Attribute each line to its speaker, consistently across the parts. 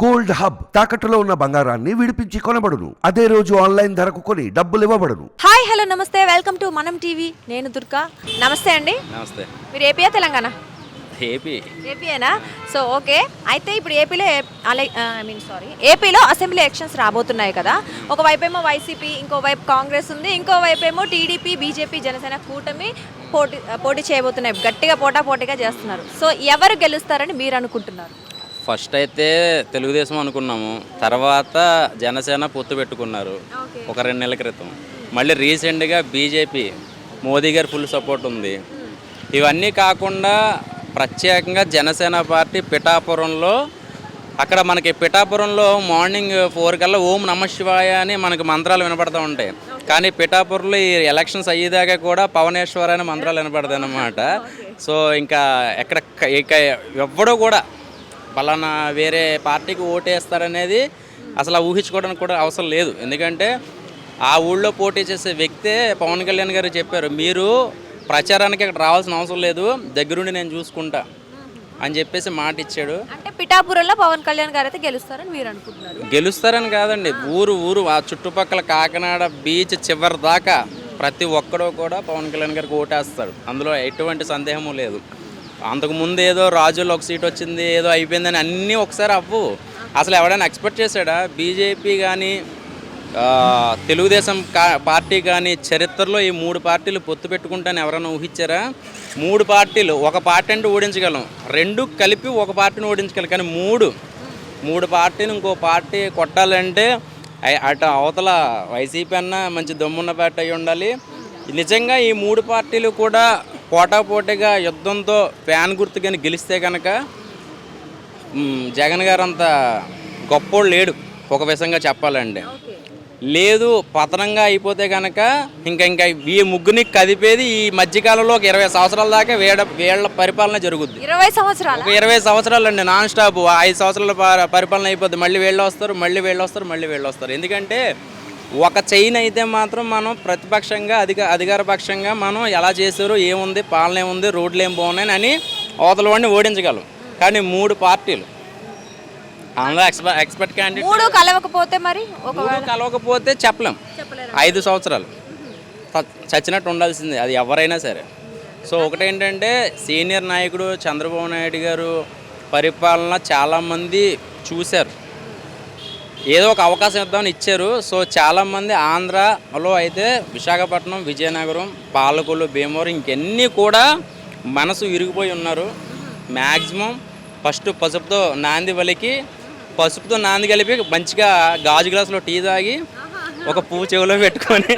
Speaker 1: Gold hub తాకట్టులో ఉన్న బంగారాన్ని విడిపించి కొనబడును. అదే రోజు ఆన్లైన్ ధరకు కొని డబ్బులు ఇవ్వబడును.
Speaker 2: హాయ్ హలో నమస్తే. వెల్కమ్ టు మనం టీవీ. నేను దుర్గా. నమస్తే అండి.
Speaker 3: నమస్తే.
Speaker 2: మీరు ఏపీయా తెలంగాణ?
Speaker 3: ఏపీ.
Speaker 2: ఏపీయేనా? So okay. అయితే ఇప్పుడు ఏపీలో అలై ఐ మీన్ సారీ. ఏపీలో అసెంబ్లీ ఎలక్షన్స్ రాబోతున్నాయి కదా. ఒకవైపు ఏమో వైసీపీ ఇంకోవైపు కాంగ్రెస్ ఉంది. ఇంకోవైపు ఏమో టీడీపీ బీజేపీ జనసేన కూటమి పోటీ పోటీ చేయబోతున్నాయి. గట్టిగా పోటా పోటీగా చేస్తున్నారు. సో ఎవరు గెలుస్తారని మీరు అనుకుంటున్నారు?
Speaker 3: ఫస్ట్ అయితే తెలుగుదేశం అనుకున్నాము. తర్వాత జనసేన పొత్తు పెట్టుకున్నారు. ఒక రెండు నెలల క్రితం. మళ్ళీ రీసెంట్గా బీజేపీ మోదీ గారి ఫుల్ సపోర్ట్ ఉంది. ఇవన్నీ కాకుండా ప్రత్యేకంగా జనసేన పార్టీ పిఠాపురంలో అక్కడ మనకి పిఠాపురంలో మార్నింగ్ ఫోర్ కల్లా ఓం నమ శివాయ అని మనకి మంత్రాలు వినపడతా ఉంటాయి. కానీ పిఠాపురంలో ఈ ఎలక్షన్స్ అయ్యేదాకా కూడా పవనేశ్వర అనే మంత్రాలు వినపడతాయి అన్నమాట. సో ఇంకా ఎక్కడ ఇక ఎవ్వడూ కూడా పలానా వేరే పార్టీకి ఓటేస్తారనేది అసలు ఊహించుకోవడానికి కూడా అవసరం లేదు. ఎందుకంటే ఆ ఊళ్ళో పోటీ చేసే వ్యక్తే పవన్ కళ్యాణ్ గారు చెప్పారు మీరు ప్రచారానికి అక్కడ రావాల్సిన అవసరం లేదు దగ్గరుండి నేను చూసుకుంటా అని చెప్పేసి మాట ఇచ్చాడు.
Speaker 2: అంటే పిఠాపురంలో పవన్ కళ్యాణ్ గారు అయితే గెలుస్తారని మీరు అనుకుంటున్నారు.
Speaker 3: గెలుస్తారని కాదండి ఊరు ఊరు ఆ చుట్టుపక్కల కాకినాడ బీచ్ చివరి దాకా ప్రతి ఒక్కడూ కూడా పవన్ కళ్యాణ్ గారికి ఓటేస్తాడు. అందులో ఎటువంటి సందేహము లేదు. అంతకుముందు ఏదో రాజులు ఒక సీట్ వచ్చింది ఏదో అయిపోయిందని అన్నీ ఒకసారి అవ్వు. అసలు ఎవడైనా ఎక్స్పెక్ట్ చేశాడా? బీజేపీ కానీ తెలుగుదేశం కా పార్టీ కానీ చరిత్రలో ఈ మూడు పార్టీలు పొత్తు పెట్టుకుంటాను ఎవరైనా ఊహించారా? మూడు పార్టీలు ఒక పార్టీ అంటే ఓడించగలం. రెండు కలిపి ఒక పార్టీని ఓడించగలం కానీ మూడు. మూడు పార్టీని ఇంకో పార్టీ కొట్టాలంటే అటు అవతల వైసీపీ అన్న మంచి దమ్మున్న పార్టీ అయి ఉండాలి. నిజంగా ఈ మూడు పార్టీలు కూడా పోటాపోటీగా యుద్ధంతో ఫ్యాన్ గుర్తు కానీ గెలిస్తే కనుక జగన్ గారు అంత గొప్పోడు లేడు ఒక విధంగా చెప్పాలండి లేదు పతనంగా అయిపోతే కనుక ఇంకా ఇంకా ఈ ముగ్గుని కదిపేది ఈ మధ్యకాలంలో ఒక ఇరవై సంవత్సరాల దాకా వేడ వీళ్ళ పరిపాలన జరుగుద్ది.
Speaker 2: ఇరవై సంవత్సరాలు?
Speaker 3: ఇరవై సంవత్సరాలు అండి నాన్ స్టాప్. ఐదు సంవత్సరాల పరిపాలన అయిపోద్ది. మళ్ళీ వీళ్ళు వస్తారు మళ్ళీ వీళ్ళు వస్తారు మళ్ళీ వీళ్ళు వస్తారు. ఎందుకంటే ఒక చైన్ అయితే మాత్రం మనం ప్రతిపక్షంగా అధిక అధికార పక్షంగా మనం ఎలా చేశారు ఏముంది పాలన ఏముంది రోడ్లు ఏం బాగున్నాయి అని అవతల వాడిని ఓడించగలం. కానీ మూడు పార్టీలు. అందులో ఎక్స్ప ఎక్స్పర్ట్ క్యాండిడేట్
Speaker 2: మూడు కలవకపోతే మరి
Speaker 3: మూడు కలవకపోతే చెప్పలేం. ఐదు సంవత్సరాలు. చచ్చినట్టు ఉండాల్సిందే అది ఎవరైనా సరే. సో ఒకటేంటంటే సీనియర్ నాయకుడు చంద్రబాబు నాయుడు గారు పరిపాలన చాలామంది చూశారు. ఏదో ఒక అవకాశం ఇద్దామని ఇచ్చారు. సో చాలామంది ఆంధ్రాలో అయితే విశాఖపట్నం విజయనగరం పాలకొల్లు భీమవరం ఇంకెన్నీ కూడా మనసు విరిగిపోయి ఉన్నారు. మ్యాక్సిమం ఫస్ట్ పసుపుతో నాంది వలికి పసుపుతో నాంది కలిపి మంచిగా గాజు గ్లాసులో టీ తాగి ఒక పువ్వు చెవిలో పెట్టుకొని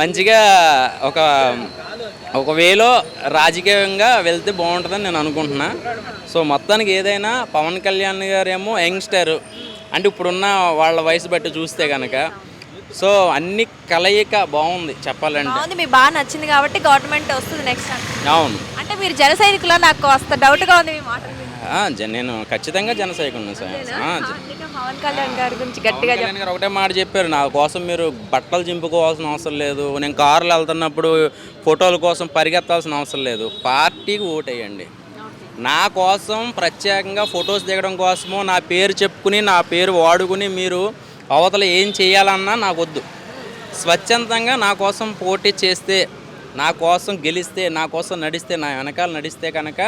Speaker 3: మంచిగా ఒక ఒక వేలో రాజకీయంగా వెళ్తే బాగుంటుందని నేను అనుకుంటున్నా. సో మొత్తానికి ఏదైనా పవన్ కళ్యాణ్ గారేమో యంగ్స్టర్. అంటే ఇప్పుడున్న వాళ్ళ వయసు బట్టి చూస్తే కనుక సో అన్ని కలయిక బాగుంది చెప్పాలంటే.
Speaker 2: బాగుంది మీకు బాగా నచ్చింది కాబట్టి గవర్నమెంట్ వస్తుంది నెక్స్ట్
Speaker 3: అవును.
Speaker 2: అంటే మీరు జన సైనికులు నాకు వస్త డౌట్గా ఉంది మీ మాటలు
Speaker 3: నేను ఖచ్చితంగా జనసైకుడిని సార్.
Speaker 2: పవన్ కళ్యాణ్ గారి గురించి గట్టిగా
Speaker 3: పవన్ కళ్యాణ్ గారు ఒకటే మాట చెప్పారు నా కోసం మీరు బట్టలు చింపుకోవాల్సిన అవసరం లేదు నేను కారులో వెళ్తున్నప్పుడు ఫోటోల కోసం పరిగెత్తాల్సిన అవసరం లేదు పార్టీకి ఓటేయండి. నా కోసం ప్రత్యేకంగా ఫొటోస్ దిగడం కోసమో నా పేరు చెప్పుకుని నా పేరు వాడుకుని మీరు అవతల ఏం చేయాలన్నా నాకు వద్దు స్వచ్ఛందంగా నా కోసం పోటీ చేస్తే నా కోసం గెలిస్తే నా కోసం నడిస్తే నా వెనకాల నడిస్తే కనుక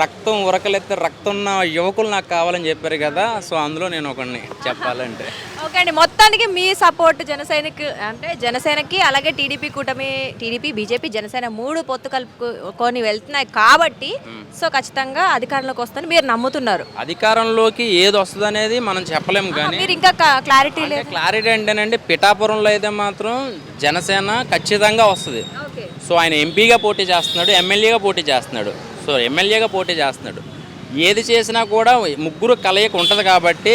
Speaker 3: రక్తం ఉరకలెత్తే రక్తం ఉన్న యువకులు నాకు కావాలని చెప్పారు కదా సో అందులో నేను ఒకడిని చెప్పాలంటే.
Speaker 2: ఓకే అండి మొత్తానికి మీ సపోర్ట్ జనసేనకి అంటే జనసేనకి అలాగే టీడీపీ కూటమి టీడీపీ బీజేపీ జనసేన మూడు పొత్తు కలుపుకొని వెళ్తున్నాయి కాబట్టి సో ఖచ్చితంగా అధికారంలోకి వస్తుందని మీరు నమ్ముతున్నారు.
Speaker 3: అధికారంలోకి ఏది వస్తుంది అనేది మనం చెప్పలేము కానీ
Speaker 2: మీరు ఇంకా క్లారిటీ లేదు.
Speaker 3: క్లారిటీ అంటేనండి పిఠాపురంలో అయితే మాత్రం జనసేన ఖచ్చితంగా వస్తుంది. సో ఆయన ఎంపీగా పోటీ చేస్తున్నాడు ఎమ్మెల్యేగా పోటీ చేస్తున్నాడు. సో ఎమ్మెల్యేగా పోటీ చేస్తున్నాడు. ఏది చేసినా కూడా ముగ్గురు కలయిక ఉంటుంది కాబట్టి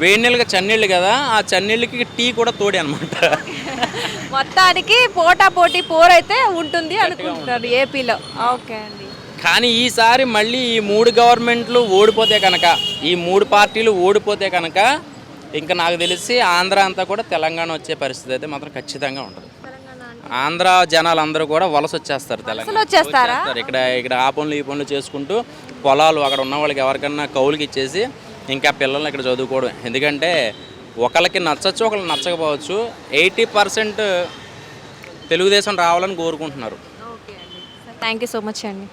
Speaker 3: వేడి నీళ్ళకి చన్నీళ్ళు కదా ఆ చన్నీళ్ళకి టీ కూడా తోడి అనమాట
Speaker 2: మొత్తానికి పోటా పోటీ పోర్ అయితే ఉంటుంది అనుకుంటున్నారు ఏపీలో. ఓకే అండి.
Speaker 3: కానీ ఈసారి మళ్ళీ ఈ మూడు గవర్నమెంట్లు ఓడిపోతే కనుక ఈ మూడు పార్టీలు ఓడిపోతే కనుక ఇంకా నాకు తెలిసి ఆంధ్ర అంతా కూడా తెలంగాణ వచ్చే పరిస్థితి అయితే మాత్రం ఖచ్చితంగా ఉంటుంది. ఆంధ్ర జనాలు అందరూ కూడా వలస వచ్చేస్తారు తెలంగాణ.
Speaker 2: వచ్చేస్తారా?
Speaker 3: ఇక్కడ ఇక్కడ ఆ పనులు ఈ పనులు చేసుకుంటూ పొలాలు అక్కడ ఉన్న వాళ్ళకి ఎవరికన్నా కౌలుకి ఇచ్చేసి ఇంకా పిల్లల్ని ఇక్కడ చదువుకోవడం. ఎందుకంటే ఒకళ్ళకి నచ్చచ్చు ఒకళ్ళకి నచ్చకపోవచ్చు. ఎయిటీ పర్సెంట్ తెలుగుదేశం రావాలని కోరుకుంటున్నారు.
Speaker 2: థ్యాంక్ యూ సో మచ్ అండి.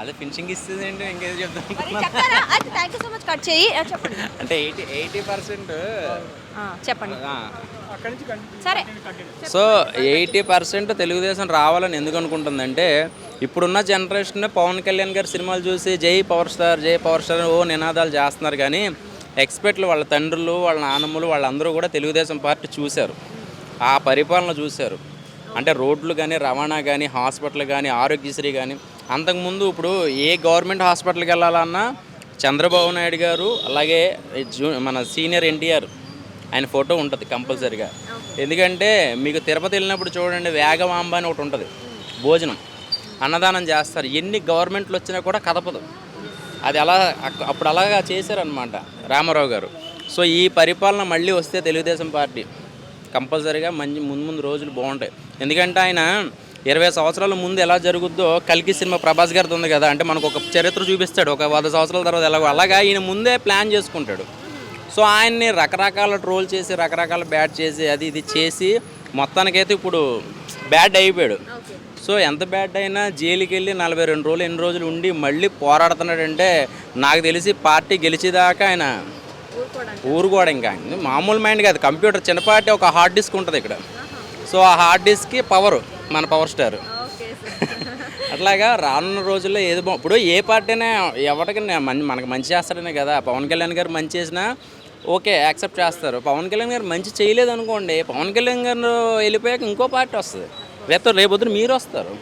Speaker 3: అదే ఫినిషింగ్ ఇస్తుంది ఏంటి ఇంకేది చెప్తాం
Speaker 2: మరి చెప్తారా? Thank you so much cut చేయి. చెప్పండి.
Speaker 3: అంటే ఎయిటీ ఎయిటీ పర్సెంట్
Speaker 2: ఆ, చెప్పండి. సరే.
Speaker 3: సో ఎయిటీ పర్సెంట్ తెలుగుదేశం రావాలని ఎందుకు అనుకుంటుందంటే ఇప్పుడున్న జనరేషన్ పవన్ కళ్యాణ్ గారి సినిమాలు చూసి జై పవర్ స్టార్ జై పవర్ స్టార్ ఓ నినాదాలు చేస్తున్నారు కానీ ఎక్స్పెక్ట్లు వాళ్ళ తండ్రులు వాళ్ళ నాన్నమ్మలు వాళ్ళందరూ కూడా తెలుగుదేశం పార్టీ చూశారు. ఆ పరిపాలన చూశారు. అంటే రోడ్లు కానీ రవాణా కానీ హాస్పిటల్ కానీ ఆరోగ్యశ్రీ కానీ అంతకుముందు ఇప్పుడు ఏ గవర్నమెంట్ హాస్పిటల్కి వెళ్ళాలన్నా చంద్రబాబు నాయుడు గారు అలాగే జూ మన సీనియర్ ఎన్టీఆర్ ఆయన ఫోటో ఉంటుంది కంపల్సరీగా. ఎందుకంటే మీకు తిరుపతి వెళ్ళినప్పుడు చూడండి వేగవాంబ అని ఒకటి ఉంటుంది. భోజనం అన్నదానం చేస్తారు. ఎన్ని గవర్నమెంట్లు వచ్చినా కూడా కదపదు. అది అలా అప్పుడు అలాగా చేశారనమాట రామారావు గారు. సో ఈ పరిపాలన మళ్ళీ వస్తే తెలుగుదేశం పార్టీ కంపల్సరీగా మంచి ముందు ముందు రోజులు బాగుంటాయి. ఎందుకంటే ఆయన ఇరవై సంవత్సరాల ముందు ఎలా జరుగుద్దో కల్కి సినిమా ప్రభాస్ గారిది ఉంది కదా అంటే మనకు ఒక చరిత్ర చూపిస్తాడు. ఒక వంద సంవత్సరాల తర్వాత ఎలాగో. అలాగా ఈయన ముందే ప్లాన్ చేసుకుంటాడు. సో ఆయన్ని రకరకాల ట్రోల్ చేసి రకరకాల బ్యాడ్ చేసి అది ఇది చేసి మొత్తానికైతే ఇప్పుడు బ్యాడ్ అయిపోయాడు. సో ఎంత బ్యాడ్ అయినా జైలుకి వెళ్ళి నలభై రెండు రోజులు ఎన్ని రోజులు ఉండి మళ్ళీ పోరాడుతున్నాడంటే నాకు తెలిసి పార్టీ గెలిచేదాకా ఆయన ఊరుకోవడం ఇంకా. మామూలు మైండ్ కాదు. కంప్యూటర్ చిన్నపాటి ఒక హార్డ్ డిస్క్ ఉంటుంది ఇక్కడ. సో ఆ హార్డ్ డిస్క్కి పవర్. మన పవర్ స్టార్ అట్లాగా రానున్న రోజుల్లో ఏది బా ఇప్పుడు ఏ పార్టీ అయినా ఎవరికి మన మనకు మంచి చేస్తాడనే కదా పవన్ కళ్యాణ్ గారు మంచి చేసినా ఓకే యాక్సెప్ట్ చేస్తారు. పవన్ కళ్యాణ్ గారు మంచి చేయలేదు అనుకోండి పవన్ కళ్యాణ్ గారు వెళ్ళిపోయాక ఇంకో పార్టీ వస్తుంది. రేపు రేపొద్దున మీరు వస్తారు.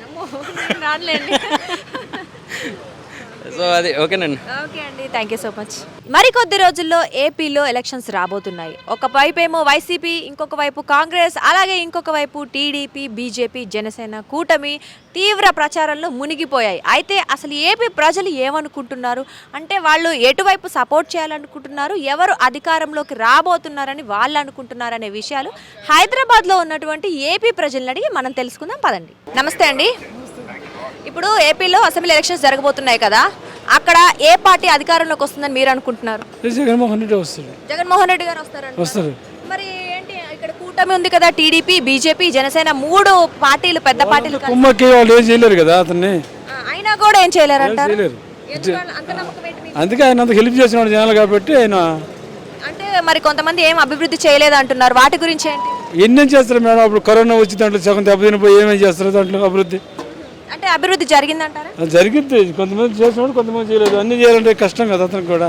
Speaker 3: సో అది ఓకేనండి
Speaker 2: ఓకే అండి థ్యాంక్ యూ సో మచ్ మరికొద్ది రోజుల్లో ఏపీలో ఎలక్షన్స్ రాబోతున్నాయి. ఒక వైపు ఏమో వైసీపీ ఇంకొక వైపు కాంగ్రెస్ అలాగే ఇంకొక వైపు టీడీపీ బీజేపీ జనసేన కూటమి తీవ్ర ప్రచారంలో మునిగిపోయాయి. అయితే అసలు ఏపీ ప్రజలు ఏమనుకుంటున్నారు? అంటే వాళ్ళు ఎటువైపు సపోర్ట్ చేయాలనుకుంటున్నారు? ఎవరు అధికారంలోకి రాబోతున్నారని వాళ్ళు అనుకుంటున్నారనే విషయాలు హైదరాబాద్లో ఉన్నటువంటి ఏపీ ప్రజలను అడిగి మనం తెలుసుకుందాం. పదండి. నమస్తే అండి. ఇప్పుడు ఏపీలో అసెంబ్లీ ఎలక్షన్స్ జరగబోతున్నాయి కదా అక్కడ ఏ పార్టీ అధికారంలోకి వస్తుందని మీరు అనుకుంటున్నారు?
Speaker 4: జగన్మోహన్ రెడ్డి వస్తాడు.
Speaker 2: జగన్మోహన్ రెడ్డి గారు వస్తారంట.
Speaker 4: వస్తారు
Speaker 2: మరి ఏంటి ఇక్కడ కూటమి ఉంది కదా టీడీపీ బీజేపీ జనసేన మూడు పార్టీలు పెద్ద పార్టీలు
Speaker 4: కుమ్మకి వాళ్ళు ఏం చేయలేరు కదా అతన్ని.
Speaker 2: అయినా కూడా ఏం
Speaker 4: చేయలేరు.
Speaker 2: మీకు?
Speaker 4: అందుకే ఆయన అంత హెల్ప్ చేసినాడు జనాలు కాబట్టి ఆయన
Speaker 2: అంటే మరి కొంతమంది ఏం అభివృద్ధి చేయలేదు అంటున్నారు వాటి గురించి ఏంటి?
Speaker 4: ఎన్నేం చేస్తారు మేడం? అప్పుడు కరోనా వచ్చి దాంట్లో సగం దెబ్బతినిపోయి ఏమేం చేస్తారు దాంట్లో అభివృద్ధి?
Speaker 2: అంటే అభివృద్ధి జరిగిందంటారా?
Speaker 4: జరిగింది. కొంతమంది చేసినాడు కొంతమంది చేయలేదు. అన్ని చేయాలంటే కష్టం కదా అతనికి కూడా.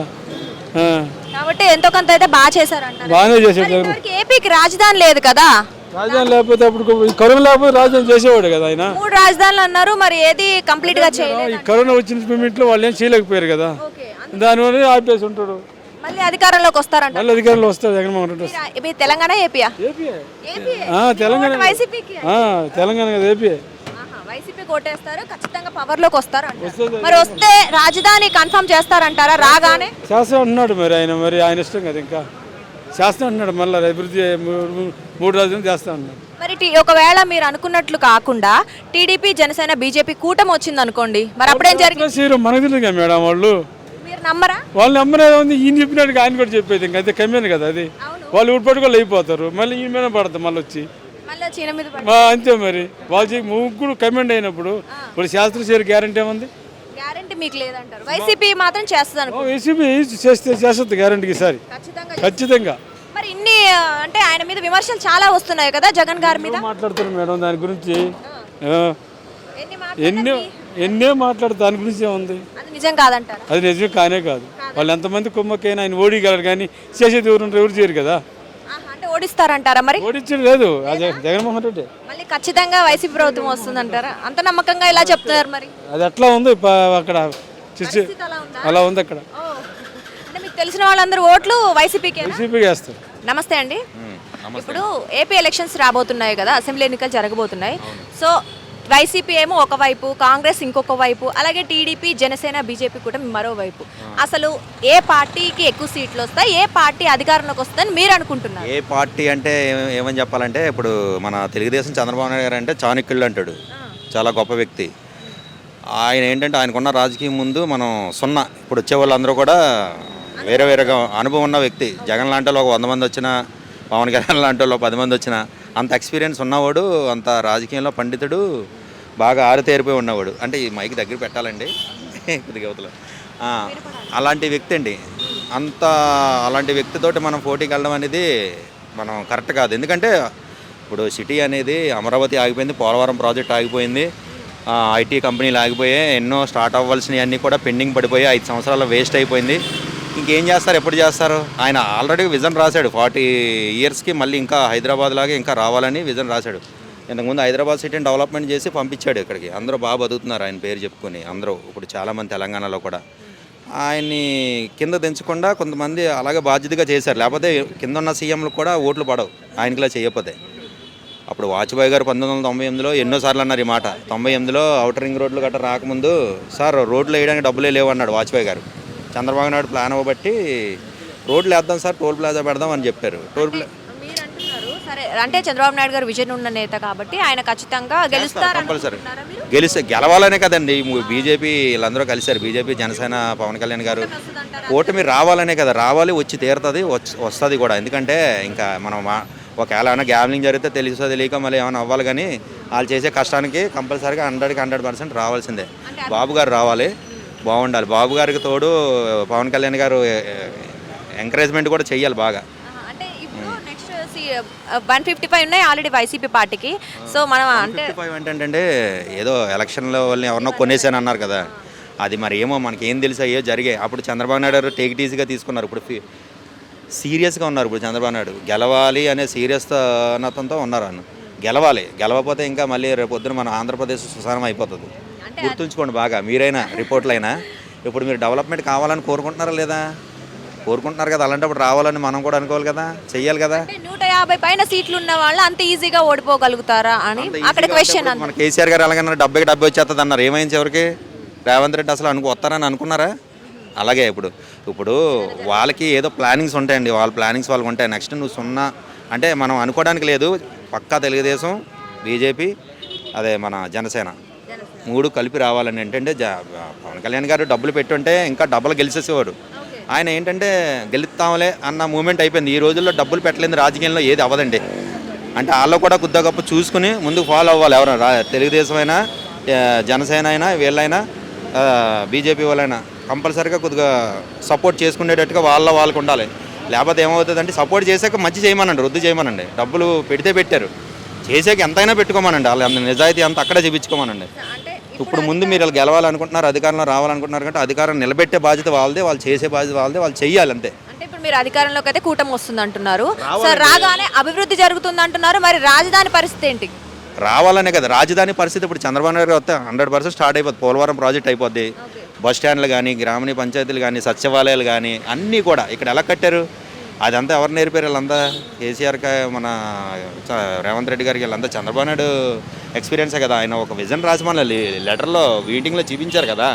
Speaker 2: కాబట్టి ఎంతో కొంత అయితే బాగా చేశారంటారు?
Speaker 4: బాగానే
Speaker 2: ఇంతవరకు ఏపీకి రాజధాని లేదు కదా?
Speaker 4: రాజధాని లేకపోతే అప్పుడు కరోనా లేకపోతే రాజధాని చేసేవాడు కదా ఆయన.
Speaker 2: మూడు రాజధానులు అన్నారు మరి ఏది కంప్లీట్గా చేయలేదు
Speaker 4: ఈ కరోనా వచ్చిన పేమెంట్లో వాళ్ళు ఏం చేయలేకపోయారు కదా. దానివల్ల ఆపేసి ఉంటాడు.
Speaker 2: మళ్ళీ అధికారంలోకి వస్తారంట.
Speaker 4: మళ్ళీ అధికారంలో వస్తాడు జగన్మోహన్ రెడ్డి
Speaker 2: తెలంగాణ ఏపీయా?
Speaker 4: ఏపీ తెలంగాణ
Speaker 2: వైసీపీకి
Speaker 4: తెలంగాణ కదా ఏపీ
Speaker 2: వైసీపీ కోటేస్తారు ఖచ్చితంగా పవర్లోకి వస్తారు అంటారు. మరి వస్తే రాజధాని కన్ఫర్మ్ చేస్తారంటారా? రాగానే?
Speaker 4: శాస్త్రం అంటున్నాడు మరి ఆయన మరి ఆయన ఇష్టం కదా ఇంకా. శాస్త్రం అంటున్నాడు మళ్ళీ అభివృద్ధి మూడు రోజులు చేస్తా అన్నాడు
Speaker 2: మరి ఒకవేళ మీరు అనుకున్నట్లు కాకుండా టీడీపీ జనసేన బీజేపీ కూటమి వచ్చింది అనుకోండి మరి అప్పుడేం జరిగింది?
Speaker 4: మనకు తెలియదు కదా మేడం వాళ్ళు.
Speaker 2: మీరు నమ్మరా?
Speaker 4: వాళ్ళు నమ్మరేది ఉంది ఈయన చెప్పినట్టుగా ఆయన కూడా చెప్పేది ఇంకా అయితే కమ్మాను కదా అది. వాళ్ళు ఊడిపట్టుకోళ్ళు అయిపోతారు మళ్ళీ ఈయన మీద పడతారు మళ్ళీ వచ్చి అంతే మరి. వాళ్ళు ముగ్గురు కమెండ్ అయినప్పుడు ఇప్పుడు శాస్త్ర సీరు గ్యారంటీ ఏముంది?
Speaker 2: గ్యారంటీ మీకు లేదంటారు. వైసీపీ మాత్రం చేస్తుంది
Speaker 4: ఏసీబీ చేస్తే చేస్తుంది గ్యారంటీకి ఈసారి.
Speaker 2: ఖచ్చితంగా మరి ఇన్ని అంటే ఆయన మీద విమర్శలు చాలా వస్తున్నాయి కదా జగన్ గారి మీద?
Speaker 4: మాట్లాడతారు మేడం దాని గురించి.
Speaker 2: ఎన్ని
Speaker 4: ఎన్నో మాట్లాడతారు దాని గురించి ఏముంది?
Speaker 2: అది నిజం కాదంటారు?
Speaker 4: అది నిజమే కానే కాదు. వాళ్ళు ఎంతమంది కుమ్మకైనా ఆయన ఓడిగలరు కానీ చేసేది ఎవరు ఎవరు చేయరు కదా?
Speaker 2: ఓడిస్తారంటారా మరి?
Speaker 4: ఓడించడం లేదు. అది జగన్మోహన్ రెడ్డి.
Speaker 2: మళ్ళీ ఖచ్చితంగా వైసీపీ ప్రభుత్వం వస్తుందంటారా? అంత నమ్మకంగా ఇలా చెప్తున్నారు మరి?
Speaker 4: అది ఎట్లా ఉంది. ప- అక్కడ చిచ్చి
Speaker 2: పరిస్థితి అలా ఉందా?
Speaker 4: అలా ఉంది అక్కడ.
Speaker 2: ఓ. అంటే మీకు తెలిసిన వాళ్ళందరూ ఓట్లు వైసీపీకి
Speaker 4: వేస్తారు.
Speaker 2: నమస్తే అండి. ఇప్పుడు ఏపీ ఎలక్షన్స్ రాబోతున్నాయి కదా అసెంబ్లీ ఎన్నికలు జరగబోతున్నాయి. సో వైసీపీ ఏమో ఒకవైపు కాంగ్రెస్ ఇంకొక వైపు అలాగే టీడీపీ జనసేన బీజేపీ కూడా మరోవైపు అసలు ఏ పార్టీకి ఎక్కువ సీట్లు వస్తాయి ఏ పార్టీ అధికారంలోకి వస్తుందని మీరు అనుకుంటున్నారు?
Speaker 5: ఏ పార్టీ అంటే ఏమని చెప్పాలంటే ఇప్పుడు మన తెలుగుదేశం చంద్రబాబు నాయుడు గారు అంటే చాణక్యుళ్ళు అంటాడు. చాలా గొప్ప వ్యక్తి. ఆయన ఏంటంటే ఆయనకున్న రాజకీయం ముందు మనం సున్నా. ఇప్పుడు వచ్చే వాళ్ళందరూ కూడా వేరే వేరేగా అనుభవం ఉన్న వ్యక్తి. జగన్ లాంటి వాళ్ళు ఒక వంద మంది వచ్చినా పవన్ కళ్యాణ్ లాంటి వాళ్ళు పది మంది వచ్చినా అంత ఎక్స్పీరియన్స్ ఉన్నవాడు అంత రాజకీయంలో పండితుడు బాగా ఆరితేరిపోయి ఉన్నవాడు. అంటే ఈ మైక్ దగ్గర పెట్టాలండి. కొద్దిగా అలాంటి వ్యక్తి అండి. అంత అలాంటి వ్యక్తితోటి మనం పోటీకి వెళ్ళడం అనేది మనం కరెక్ట్ కాదు. ఎందుకంటే ఇప్పుడు సిటీ అనేది అమరావతి ఆగిపోయింది పోలవరం ప్రాజెక్ట్ ఆగిపోయింది ఐటీ కంపెనీలు ఆగిపోయాయి ఎన్నో స్టార్ట్ అవ్వాల్సినవి అన్నీ కూడా పెండింగ్ పడిపోయాయి ఐదు సంవత్సరాలు వేస్ట్ అయిపోయింది. ఇంకేం చేస్తారు? ఎప్పుడు చేస్తారు? ఆయన ఆల్రెడీ విజన్ రాశాడు. ఫార్టీ ఇయర్స్కి మళ్ళీ ఇంకా హైదరాబాద్ లాగే ఇంకా రావాలని విజన్ రాశాడు. ఇంతకుముందు హైదరాబాద్ సిటీని డెవలప్మెంట్ చేసి పంపించాడు ఇక్కడికి. అందరూ బాగా బతుకుతున్నారు ఆయన పేరు చెప్పుకొని. అందరూ ఇప్పుడు చాలామంది తెలంగాణలో కూడా. ఆయన్ని కింద దించకుండా కొంతమంది అలాగే బాధ్యతగా చేశారు. లేకపోతే కింద ఉన్న సీఎంలు కూడా ఓట్లు పడవు. ఆయనకిలా చేయకపోతే. అప్పుడు వాజ్పేయి గారు పంతొమ్మిది వందల తొంభై ఎనిమిదిలో ఎన్నోసార్లు అన్నారు ఈ మాట. తొంభై ఎనిమిదిలో అవుటర్ రింగ్ రోడ్లు గట్రా రాకముందు సార్ రోడ్లు వేయడానికి డబ్బులే లేవు అన్నాడు వాజ్పేయి గారు. చంద్రబాబు నాయుడు ప్లాన్ అవ్వబట్టి రోడ్లు వేద్దాం సార్ టోల్ ప్లాజా పెడదాం అని చెప్పారు. టోల్ ప్లా
Speaker 2: మీరు అంటున్నారు సరే అంటే చంద్రబాబు నాయుడు గారు విజన్ ఉన్న నేత కాబట్టి ఆయన ఖచ్చితంగా గెలుస్తారు
Speaker 5: కంపల్సరీ? గెలిస్తే గెలవాలనే కదండి బీజేపీ వీళ్ళందరూ కలిశారు. బీజేపీ జనసేన పవన్ కళ్యాణ్ గారు ఓటమి రావాలనే కదా రావాలి వచ్చి తీరుతుంది వస్తుంది కూడా. ఎందుకంటే ఇంకా మనం ఒకవేళ ఏమైనా గ్యామ్లింగ్ జరిగితే తెలుసో తెలియక మళ్ళీ ఏమైనా అవ్వాలి కానీ వాళ్ళు చేసే కష్టానికి కంపల్సరీగా హండ్రెడ్కి హండ్రెడ్ పర్సెంట్ రావాల్సిందే. బాబు గారు రావాలి. బాగుండాలి. బాబు గారికి తోడు పవన్ కళ్యాణ్ గారు ఎంకరేజ్మెంట్ కూడా చెయ్యాలి బాగా.
Speaker 2: ఆహా, అంటే ఇప్పుడు నెక్స్ట్ వన్ ఫిఫ్టీ ఫైవ్ ఉన్నాయి ఆల్రెడీ వైసీపీ పార్టీకి. సో మనం అంటే
Speaker 5: ఫైవ్ ఏంటంటే ఏదో ఎలక్షన్లో వాళ్ళని ఎవరినో కొనేసాను అన్నారు కదా. అది మరి ఏమో మనకి ఏం తెలుసు అయ్యో జరిగాయి అప్పుడు చంద్రబాబు నాయుడు గారు టేక్ ఈజీగా తీసుకున్నారు. ఇప్పుడు సీరియస్గా ఉన్నారు ఇప్పుడు చంద్రబాబు నాయుడు. గెలవాలి అనే సీరియస్ నతంతో ఉన్నారు అన్న. గెలవాలి. గెలవకపోతే ఇంకా మళ్ళీ రేపు పొద్దున మన ఆంధ్రప్రదేశ్ సుసానం అయిపోతుంది. గుర్తుంచుకోండి బాగా. మీరైనా రిపోర్ట్లైనా ఇప్పుడు మీరు డెవలప్మెంట్ కావాలని కోరుకుంటున్నారా లేదా? కోరుకుంటున్నారు కదా అలాంటప్పుడు రావాలని మనం కూడా అనుకోవాలి కదా చెయ్యాలి కదా.
Speaker 2: నూట యాభై పైన సీట్లు ఉన్న వాళ్ళు అంత ఈజీగా ఓడిపోగలుగుతారా అని అక్కడ క్వశ్చన్
Speaker 5: మన కేసీఆర్ గారు అలాగన్నారు డెబ్బైకి డెబ్బై వచ్చేస్తుంది అన్నారు. ఏమైంది చివరికి? రేవంత్ రెడ్డి అసలు అనుకు వస్తారని అనుకున్నారా? అలాగే ఇప్పుడు ఇప్పుడు వాళ్ళకి ఏదో ప్లానింగ్స్ ఉంటాయండి. వాళ్ళ ప్లానింగ్స్ వాళ్ళకి ఉంటాయి. నెక్స్ట్ నువ్వు సున్నా అంటే మనం అనుకోవడానికి లేదు. పక్కా తెలుగుదేశం బీజేపీ అదే మన జనసేన. మూడు కలిపి రావాలని ఏంటంటే పవన్ కళ్యాణ్ గారు డబ్బులు పెట్టుంటే ఇంకా డబ్బులు గెలిచేసేవాడు. ఆయన ఏంటంటే గెలుస్తాంలే అన్న మూమెంట్ అయిపోయింది. ఈ రోజుల్లో డబ్బులు పెట్టలేదు రాజకీయంలో ఏది అవ్వదండి. అంటే వాళ్ళు కూడా కొద్దిగా గొప్ప చూసుకుని ముందుకు ఫాలో అవ్వాలి. ఎవరైనా తెలుగుదేశం అయినా జనసేన అయినా వీళ్ళైనా బీజేపీ వాళ్ళైనా కంపల్సరీగా కొద్దిగా సపోర్ట్ చేసుకునేటట్టుగా వాళ్ళ వాళ్ళకు ఉండాలి. లేకపోతే ఏమవుతుందంటే సపోర్ట్ చేసాక మంచి చేయమనండి రద్దు చేయమనండి. డబ్బులు పెడితే పెట్టారు. చేసాక ఎంతైనా పెట్టుకోమనండి. వాళ్ళ అంత నిజాయితీ అంతా అక్కడే చూపించుకోమనండి. ఇప్పుడు ముందు మీరు వాళ్ళు గెలవాలనుకుంటున్నారు అధికారంలో రావాలనుకుంటున్నారు అంటే అధికారం నిలబెట్టే బాధ్యత వాళ్ళదే వాళ్ళు చేసే బాధ్యత వాళ్ళదే వాళ్ళు చెయ్యాలి అంతే.
Speaker 2: అంటే ఇప్పుడు మీరు అధికారంలోకి అయితే కూటమి వస్తుంది అంటున్నారు. సో రాగానే అభివృద్ధి జరుగుతుంది అంటున్నారు. మరి రాజధాని పరిస్థితి ఏంటి?
Speaker 5: రావాలనే కదా రాజధాని పరిస్థితి ఇప్పుడు చంద్రబాబు నాయుడు వస్తే హండ్రెడ్ పర్సెంట్ స్టార్ట్ అయిపోద్ది పోలవరం ప్రాజెక్ట్ అయిపోద్ది. బస్ స్టాండ్లు కానీ గ్రామీణ పంచాయతీలు కానీ సచివాలయాలు కానీ అన్నీ కూడా. ఇక్కడ ఎలా కట్టారు? అదంతా ఎవరు నేర్పారు వీళ్ళంతా? కేసీఆర్ మన రేవంత్ రెడ్డి గారికి వీళ్ళంతా చంద్రబాబు నాయుడు ఎక్స్పీరియన్సే కదా. ఆయన ఒక విజన్ రాసి మన లెటర్లో మీటింగ్లో చూపించారు కదా.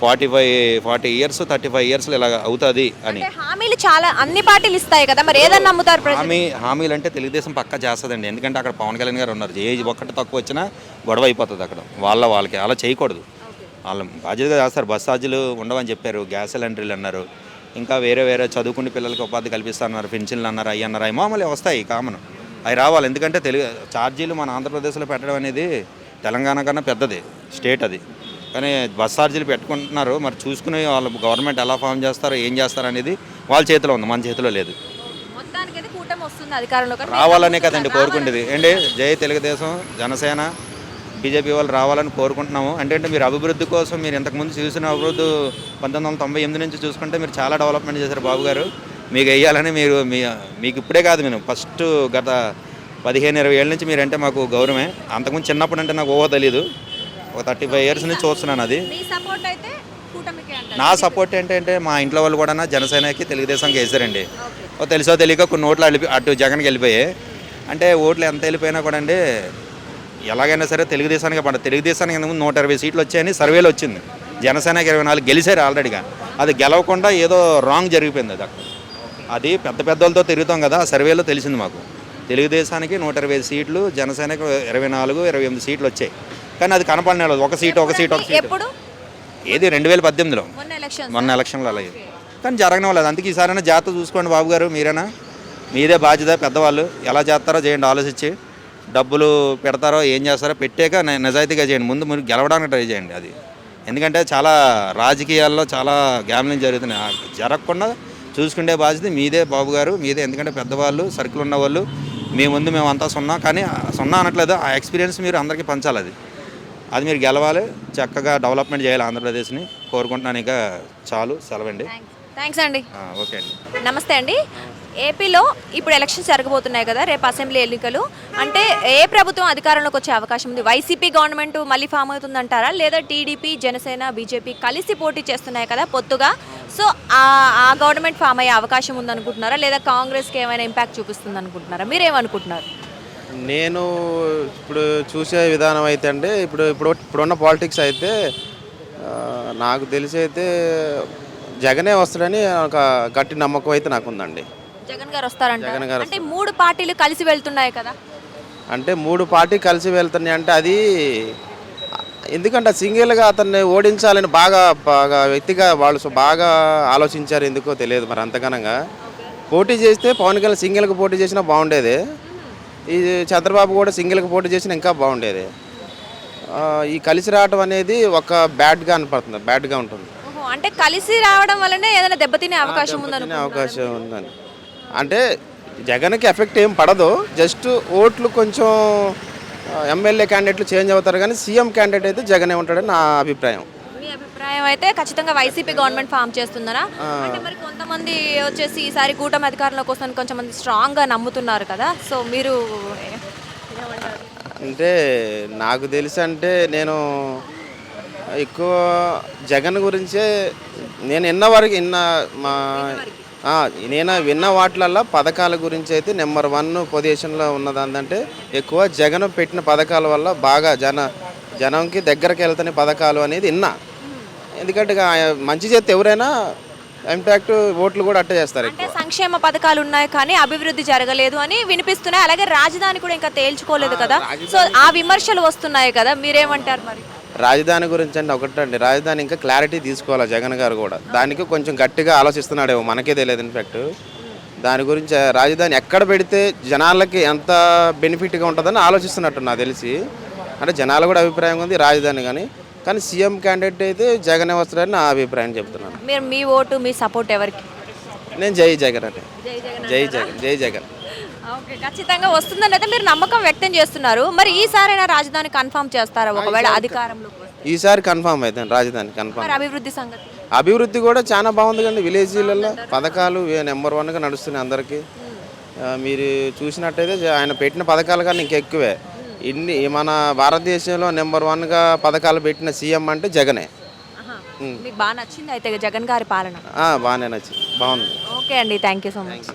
Speaker 5: Forty five forty years thirty five ఇయర్స్లో ఇలా అవుతుంది అని.
Speaker 2: హామీలు చాలా అన్ని పార్టీలు ఇస్తాయి కదా. మరి ఏదన్నా నమ్ముతారు
Speaker 5: హామీ హామీలు అంటే తెలుగుదేశం పక్క చేస్తుందండి. ఎందుకంటే అక్కడ పవన్ కళ్యాణ్ గారు ఉన్నారు. ఏ ఒక్కటి తక్కువ వచ్చినా గొడవ అయిపోతుంది అక్కడ. వాళ్ళ వాళ్ళకి అలా చేయకూడదు. వాళ్ళు బాధ్యతగా చేస్తారు. బస్ ఛార్జీలు ఉండవని చెప్పారు. గ్యాస్ సిలిండర్లు అన్నారు. ఇంకా వేరే వేరే చదువుకునే పిల్లలకి ఉపాధి కల్పిస్తున్నారు పెన్షన్లు అన్నారు అవి అన్నారు అవి మామూలు వస్తాయి కామన్. అవి రావాలి. ఎందుకంటే తెలుగు ఛార్జీలు మన ఆంధ్రప్రదేశ్లో పెట్టడం అనేది తెలంగాణ కన్నా పెద్దది స్టేట్ అది. కానీ బస్ ఛార్జీలు పెట్టుకుంటున్నారు. మరి చూసుకుని వాళ్ళు గవర్నమెంట్ ఎలా ఫామ్ చేస్తారో ఏం చేస్తారు అనేది వాళ్ళ చేతిలో ఉంది. మన చేతిలో లేదు. రావాలనే కదండి కోరుకుంటుంది ఏంటి? జై తెలుగుదేశం జనసేన బీజేపీ వాళ్ళు రావాలని కోరుకుంటున్నాము. అంటే అంటే మీరు అభివృద్ధి కోసం మీరు ఇంతకుముందు చూసిన అభివృద్ధి పంతొమ్మిది వందల తొంభై ఎనిమిది నుంచి చూసుకుంటే మీరు చాలా డెవలప్మెంట్ చేశారు బాబు గారు మీకు వేయాలని మీరు మీ మీకు ఇప్పుడే కాదు నేను ఫస్ట్ గత పదిహేను ఇరవై ఏళ్ళ నుంచి మీరంటే మాకు గౌరవమే. అంతకుముందు చిన్నప్పుడు అంటే నాకు ఓహో తెలియదు ఒక థర్టీ ఫైవ్ ఇయర్స్ నుంచి చూస్తున్నాను అది. నా సపోర్ట్ ఏంటంటే మా ఇంట్లో వాళ్ళు కూడా జనసేనకి తెలుగుదేశంకి వేసారండి ఓ తెలుసో తెలియక కొన్ని ఓట్లు అటు జగన్కి వెళ్ళిపోయాయి. అంటే ఓట్లు ఎంత వెళ్ళిపోయినా కూడా అండి ఎలాగైనా సరే తెలుగుదేశానికి పడ తెలుగుదేశానికి ఇంతకుముందు నూట ఇరవై సీట్లు వచ్చాయని సర్వేలో వచ్చింది. జనసేనకి ఇరవై నాలుగు గెలిచారు ఆల్రెడీగా. అది గెలవకుండా ఏదో రాంగ్ జరిగిపోయింది అది. అది పెద్ద పెద్దలతో తిరుగుతాం కదా ఆ సర్వేలో తెలిసింది మాకు. తెలుగుదేశానికి నూట ఇరవై సీట్లు జనసేనకి ఇరవై నాలుగు ఇరవై ఎనిమిది సీట్లు వచ్చాయి. కానీ అది కనపడలేదు ఒక సీటు ఒక సీటు ఒక సీటు. ఏది? రెండు వేల పద్దెనిమిదిలో.
Speaker 2: మొన్న
Speaker 5: ఎలక్షన్లో అలాగే కానీ జరగడం లేదు. అందుకే ఈసారైనా జాగ్రత్త చూసుకోండి బాబు గారు మీరేనా? మీదే బాధ్యత పెద్దవాళ్ళు. ఎలా చేస్తారో చేయండి ఆలోచించి. డబ్బులు పెడతారో ఏం చేస్తారో పెట్టాక నిజాయితీగా చేయండి. ముందు మీరు గెలవడానికి ట్రై చేయండి అది. ఎందుకంటే చాలా రాజకీయాల్లో చాలా గ్యామ్లింగ్ జరుగుతున్నాయి. జరగకుండా చూసుకునే బాధ్యత మీదే బాబు గారు మీదే. ఎందుకంటే పెద్దవాళ్ళు సర్కిల్ ఉన్నవాళ్ళు మీ ముందు మేము అంతా సున్నా. కానీ సున్నా అనట్లేదు ఆ ఎక్స్పీరియన్స్ మీరు అందరికీ పంచాలి అది. అది మీరు గెలవాలి చక్కగా డెవలప్మెంట్ చేయాలి ఆంధ్రప్రదేశ్ని. కోరుకుంటున్నాను ఇంకా చాలు సెలవండి.
Speaker 2: థ్యాంక్స్ అండి.
Speaker 5: ఆ, ఓకే అండి.
Speaker 2: నమస్తే అండి. ఏపీలో ఇప్పుడు ఎలక్షన్స్ జరగబోతున్నాయి కదా రేపు అసెంబ్లీ ఎన్నికలు. అంటే ఏ ప్రభుత్వం అధికారంలోకి వచ్చే అవకాశం ఉంది? వైసీపీ గవర్నమెంట్ మళ్ళీ ఫామ్ అవుతుందంటారా? లేదా టీడీపీ జనసేన బీజేపీ కలిసి పోటీ చేస్తున్నాయి కదా పొత్తుగా. సో ఆ ఆ గవర్నమెంట్ ఫామ్ అయ్యే అవకాశం ఉందనుకుంటున్నారా? లేదా కాంగ్రెస్కి ఏమైనా ఇంపాక్ట్ చూపిస్తుంది అనుకుంటున్నారా మీరేమనుకుంటున్నారు?
Speaker 6: నేను ఇప్పుడు చూసే విధానం అయితే అంటే ఇప్పుడు ఇప్పుడు ఇప్పుడున్న పాలిటిక్స్ అయితే నాకు తెలిసి అయితే జగనే వస్తాడని ఒక గట్టి నమ్మకం అయితే నాకు ఉందండి
Speaker 2: జగన్ గారు వస్తారంట
Speaker 6: జగన్ గారు
Speaker 2: అంటే మూడు పార్టీలు కలిసి వెళ్తున్నాయి కదా?
Speaker 6: అంటే మూడు పార్టీ కలిసి వెళ్తున్నాయి అంటే అది ఎందుకంటే సింగిల్గా అతన్ని ఓడించాలని బాగా బాగా వ్యక్తిగా వాళ్ళు సో బాగా ఆలోచించారు ఎందుకో తెలియదు మరి అంతకనంగా పోటీ చేస్తే పవన్ కళ్యాణ్ సింగిల్గా పోటీ చేసినా బాగుండేది. ఈ చంద్రబాబు కూడా సింగిల్గా పోటీ చేసినా ఇంకా బాగుండేది. ఆ, ఈ కలిసి రావడం అనేది ఒక బ్యాడ్గా అనిపడుతుంది బ్యాడ్గా ఉంటుంది.
Speaker 2: అంటే కలిసి రావడం వల్లనే ఏదైనా దెబ్బతినే అవకాశం ఉందనుకుంటున్నారా?
Speaker 6: అవకాశం ఉందని. అంటే జగన్కి ఎఫెక్ట్ ఏం పడదు. జస్ట్ ఓట్లు కొంచెం ఎమ్మెల్యే క్యాండిడేట్లు చేంజ్ అవుతారు కానీ సీఎం క్యాండిడేట్ అయితే జగనే ఉంటాడని నా అభిప్రాయం.
Speaker 2: మీ అభిప్రాయం అయితే ఖచ్చితంగా వైసీపీ గవర్నమెంట్ ఫామ్ చేస్తుందనా? అంటే మరి కొంతమంది వచ్చేసి ఈసారి కూటమి అధికారంలోకి వస్తాను కొంచెం మంది స్ట్రాంగ్గా నమ్ముతున్నారు కదా? సో మీరు?
Speaker 6: అంటే నాకు తెలిసి అంటే నేను ఎక్కువ జగన్ గురించే నేను విన్న వరకు విన్న మా నేను విన్న వాటిలల్లో పథకాల గురించి అయితే నెంబర్ వన్ పొజిషన్లో ఉన్నదంటే ఎక్కువ జగన్ పెట్టిన పథకాల వల్ల బాగా జన జనంకి దగ్గరికి వెళ్తున్న పథకాలు అనేది విన్నా. ఎందుకంటే మంచి చేస్తే ఎవరైనా ఇంపాక్ట్ ఓట్లు కూడా అట్టే చేస్తారు
Speaker 2: అంటే సంక్షేమ పథకాలు ఉన్నాయి కానీ అభివృద్ధి జరగలేదు అని వినిపిస్తున్నాయి. అలాగే రాజధాని కూడా ఇంకా తేల్చుకోలేదు కదా. సో ఆ విమర్శలు వస్తున్నాయి కదా. మీరేమంటారు మరి?
Speaker 6: రాజధాని గురించి అంటే ఒకటండి. రాజధాని ఇంకా క్లారిటీ తీసుకోవాలి జగన్ గారు కూడా. దానికి కొంచెం గట్టిగా ఆలోచిస్తున్నాడేమో మనకే తెలియదు ఇన్ఫాక్ట్ దాని గురించి రాజధాని ఎక్కడ పెడితే జనాలకి ఎంత బెనిఫిట్గా ఉంటుందని ఆలోచిస్తున్నట్టు నాకు తెలిసి. అంటే జనాలు కూడా అభిప్రాయం ఉంది రాజధాని కానీ. కానీ సీఎం క్యాండిడేట్ అయితే జగనే వస్తాడని నా అభిప్రాయం చెప్తున్నాను.
Speaker 2: మీరు మీ ఓటు మీ సపోర్ట్ ఎవరికి?
Speaker 6: నేను జై జగన్ అంటే
Speaker 2: జై జగన్
Speaker 6: జై జగన్ జై జగన్.
Speaker 2: ఓకే. ఖచ్చితంగా వస్తుందని అయితే మీరు నమ్మకం వ్యక్తం చేస్తున్నారు. మరి ఈసారైనా రాజధాని కన్ఫర్మ్ చేస్తారా ఒకవేళ అధికారంలోకి వస్తే?
Speaker 6: ఈసారి కన్ఫామ్ అయితే రాజధాని కన్ఫామ్.
Speaker 2: మరి అభివృద్ధి సంగతి?
Speaker 6: అభివృద్ధి కూడా చాలా బాగుంది కండి విలేజ్లలో పథకాలు నెంబర్ వన్గా నడుస్తున్నాయి అందరికీ. మీరు చూసినట్టయితే ఆయన పెట్టిన పథకాలు కన్నా ఇంకెక్కువే ఇన్ని మన భారతదేశంలో నెంబర్ వన్గా పథకాలు పెట్టిన సీఎం అంటే జగనే.
Speaker 2: బాగా నచ్చింది అయితే జగన్ గారి పాలన.
Speaker 6: బాగానే నచ్చింది. బాగుంది.
Speaker 2: ఓకే అండి. Thank you so much.